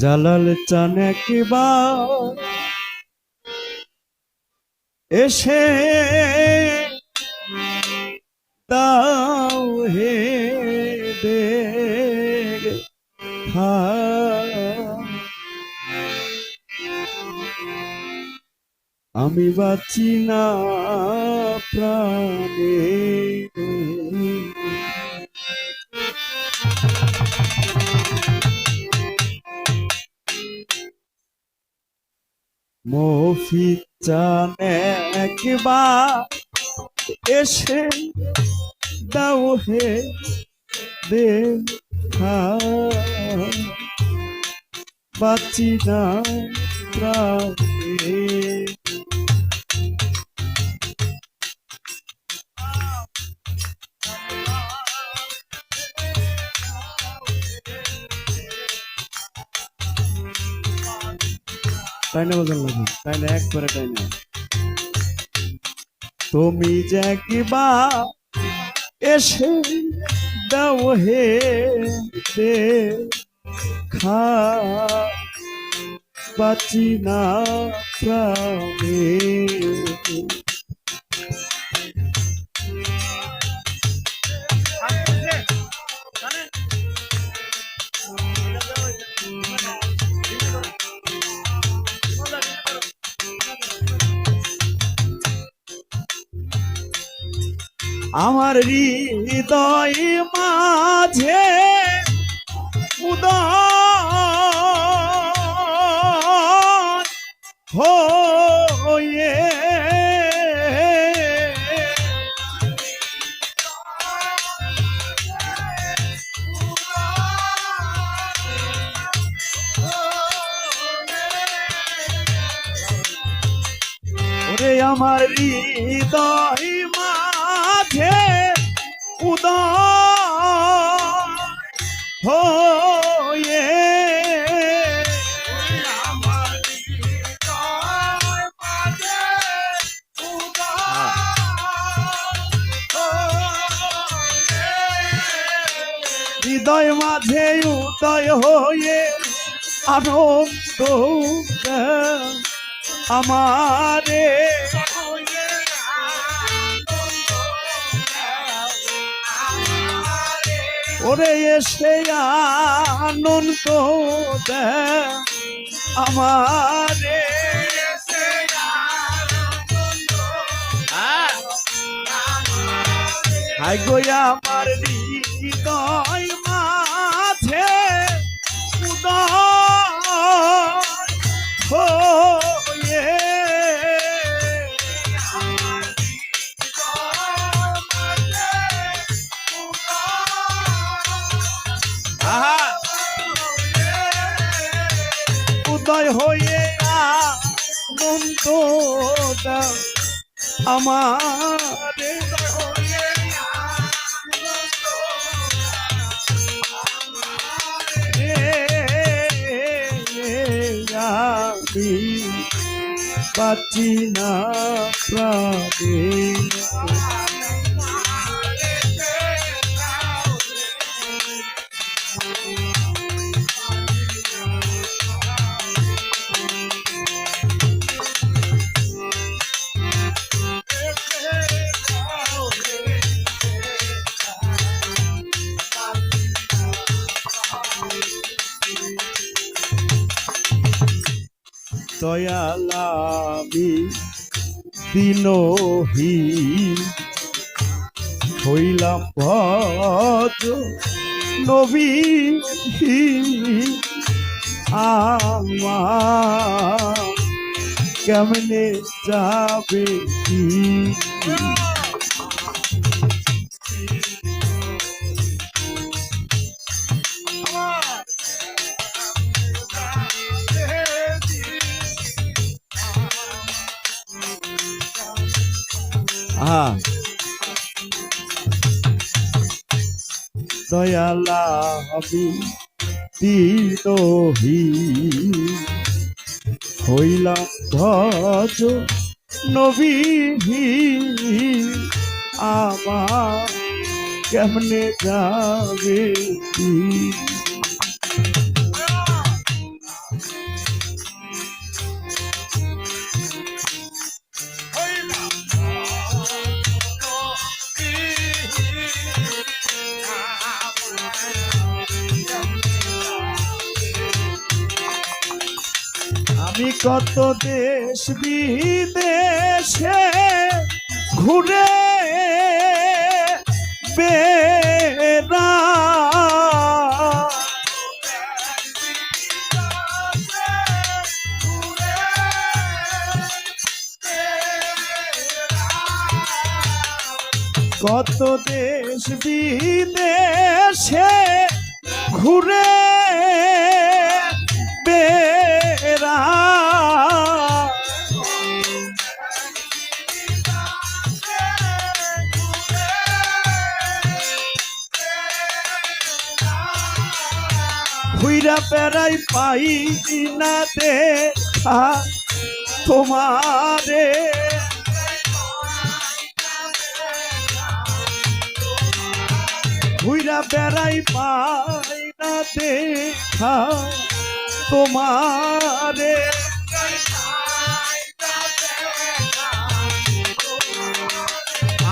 জালাল চান একবার। এসে দাও হে দে আমি বাঁচি না প্রাণে। মফিক চান একবার এসে দাও হে দেখা। বাঁচি না প্রাণে। তাই না বোঝান লাগবে তাই না একবারে তাই না তুমি যে কিবা এসে দাও হে দে খা বাঁচি না প্রাণে। আমার হৃদয় মাঝে ওরে আমার হৃদয় উদয় হয়ে আনন্দ আমারে। ওরে এসে আনন্দ আমারে। হাই গোয়া আমার হৃদয়। উদয় হয়ে আনন্দ দাও আমারে আমি পাচ্ছি না প্রাণে। দয়ালামি দিনহি হইলাম ভজ নবী আমার কেমনে যাবে কি? আহা দয়ালা আমি দিনহি হইলাম ভজ নবী আমার কেমনে যাবে কত দেশ বিদেশে ঘুরে বেড়া। কত দেশ বিদেশে ঘুরে বেড়া। ঘুইরা বেড়াই পাই না দে তোমারে। ঘুইরা বেড়াই পাই না দেখা তোমারে।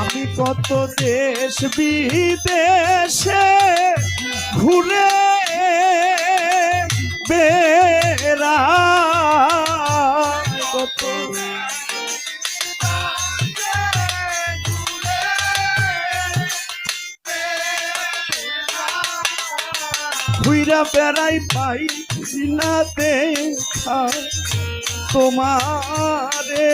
আমি কত দেশ বিদেশে ঘুরে বেড়া। কত বেড়াই পাই না দেখা তোমারে।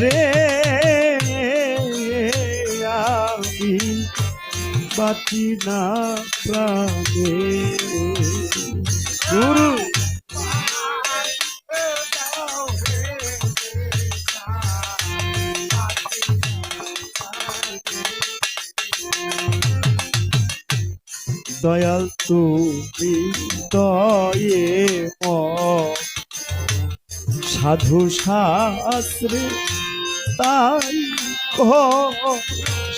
রে বাঁচি প্রাণে। গুরু। দয়াল তুমি দয়ে সাধু শাস্ত্রে তাই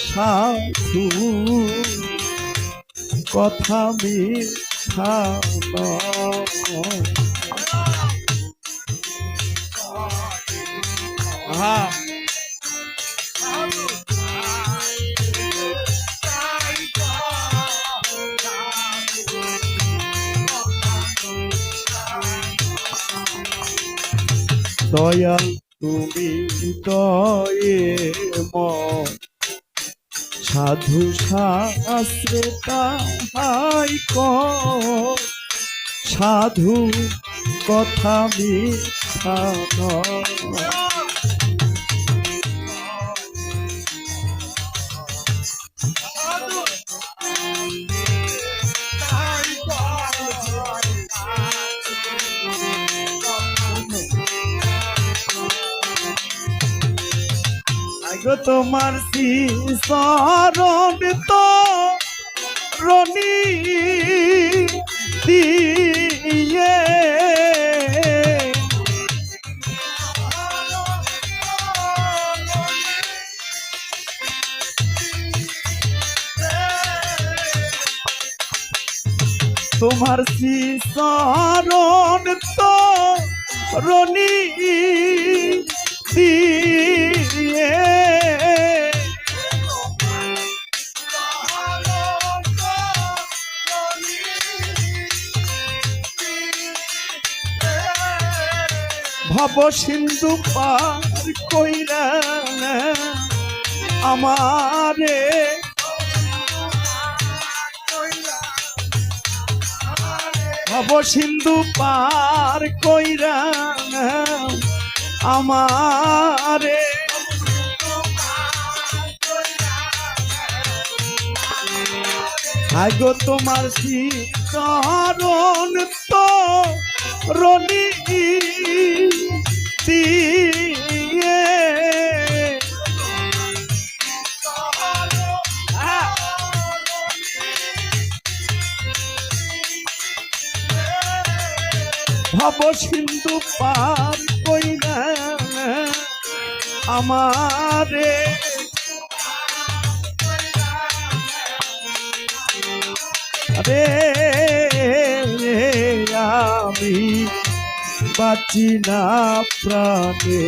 সাধু। কথা মিথ্যা। আহা। দয়াল তুমি দয়ে ম সাধু শাস্ত্রে হাই ক সাধু কথা মিথ্যা তোমার শরণ তো রনি দিয়ে। তোমার শরণ তো রনি দিয়ে। ভব সিন্ধু পার কইরা আমারে ভব সিন্ধু পার কইরা আমারে আগো তোমার চরণ তো রনি সিন্ধু পার কইরা আমারে রে আমি বাঁচি না প্রাণে।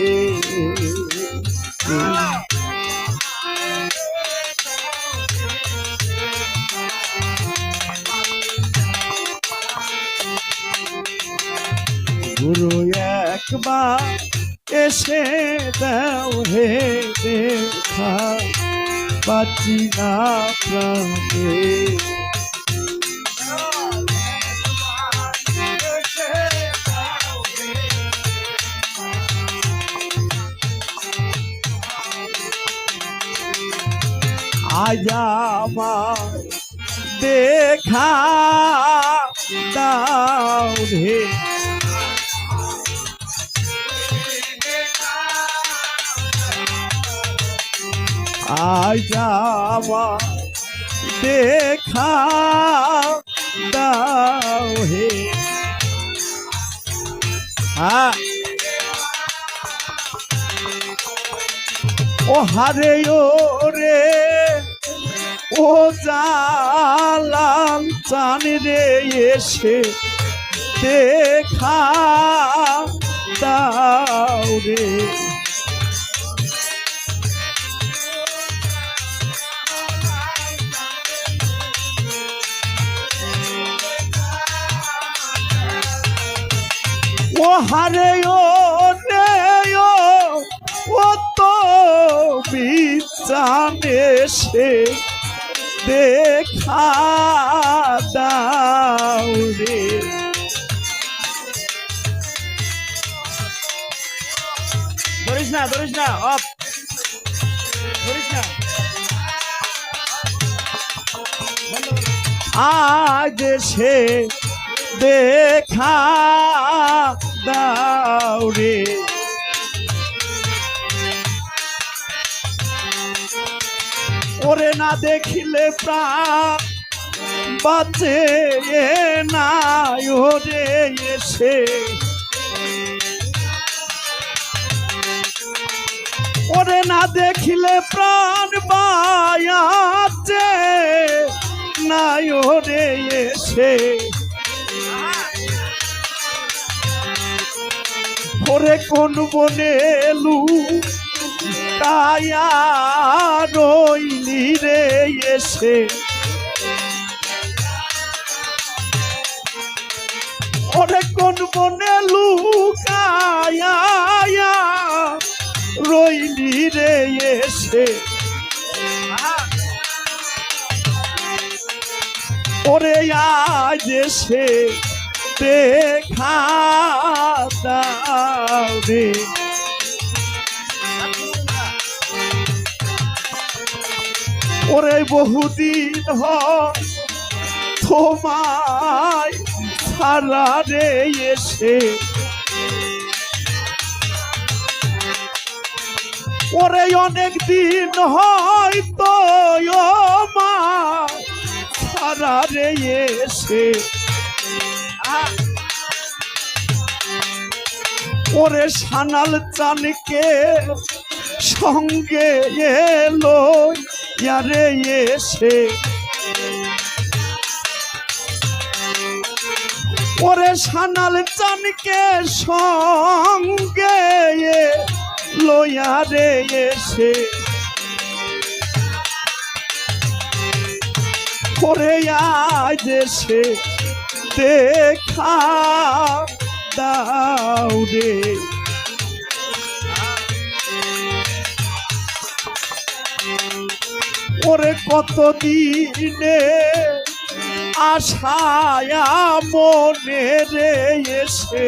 একবার এসে দাও হে দেখা বাঁচি না প্রাণে। আজ আমার দেখা দাও আজ দেখা হে। হ্যাঁ। ও হারে, ও রে, ও জালাল চান রে, এসে দেখা দাও রে। ও হারে ও ও তো বিচানে সে দেখা রে। আজ সে দেখা দাও রে। ওরে না দেখিলে প্রাণ বাঁচে না ওরে এসে। ওরে না দেখিলে প্রাণ বায়াতে না ওরে এসে। ওরে কোন বনে লু কায়া রইলি রে এসে। ওরে কোন বনে লুকায়া রইলি রে এসে। ওরে আজ এসে দেখা ওরে বহুদিন হয় তোমায় সারা রে ওরে অনেক দিন হয়তো মা সারা রে এসে। ওরে সানাল চানকে সঙ্গে এলো, ইয়ারে এসে। ওরে সানাল চানকে সঙ্গে লয়ারে এসে। ওরে আজ এসে দেখা দাও রে ওরে কত দিনে আশায়া মনে রে এসে।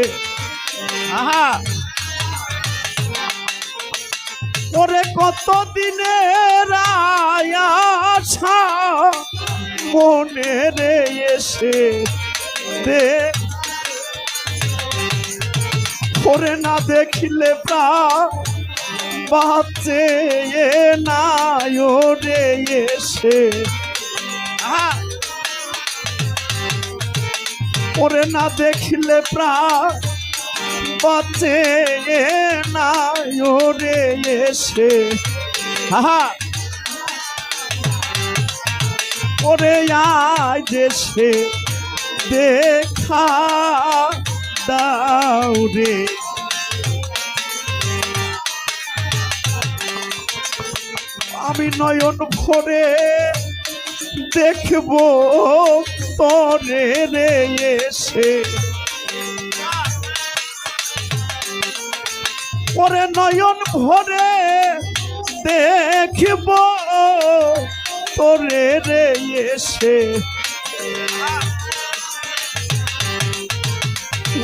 আহা। ওরে কত দিনের আশা মনে রে এসে। দে ওরে না দেখিলে প্রাণ বাঁচে না ওরে এসে! ওরে না দেখিলে প্রাণ বাঁচে না ওরে এসে আহা! ওরে আজ এসে দেখা দাও রে আমি নয়ন ভরে দেখব তরে রে এসে। পরে নয়ন ভরে দেখিব তোরে রে এসে।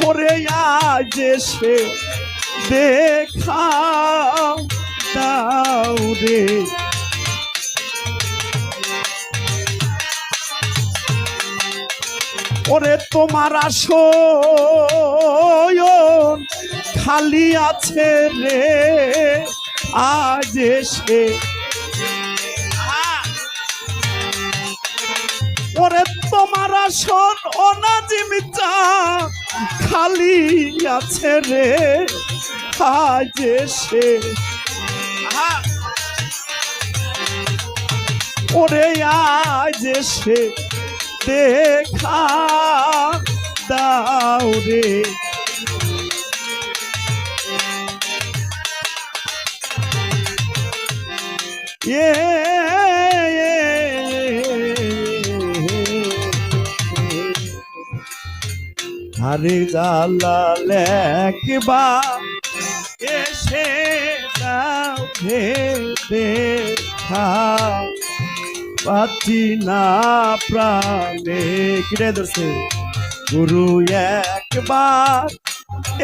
ওরে আজ সে দেখা রে। ওরে তোমার আসন খালি আছে রে আজ ওরে তোমার আসন অনাজিমিতা খালি আছে রে। আজ এসে ওরে আজ এসে দেখা দাও রে। এ হরে জালাল একবার এসে দাও দেখা পাচ্ছি না প্রাণে। কিরে ধরছে গুরু একবার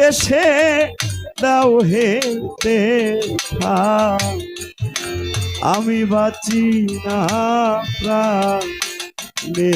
এসে দাও হে দেখা আমি বাঁচি না প্রাণে।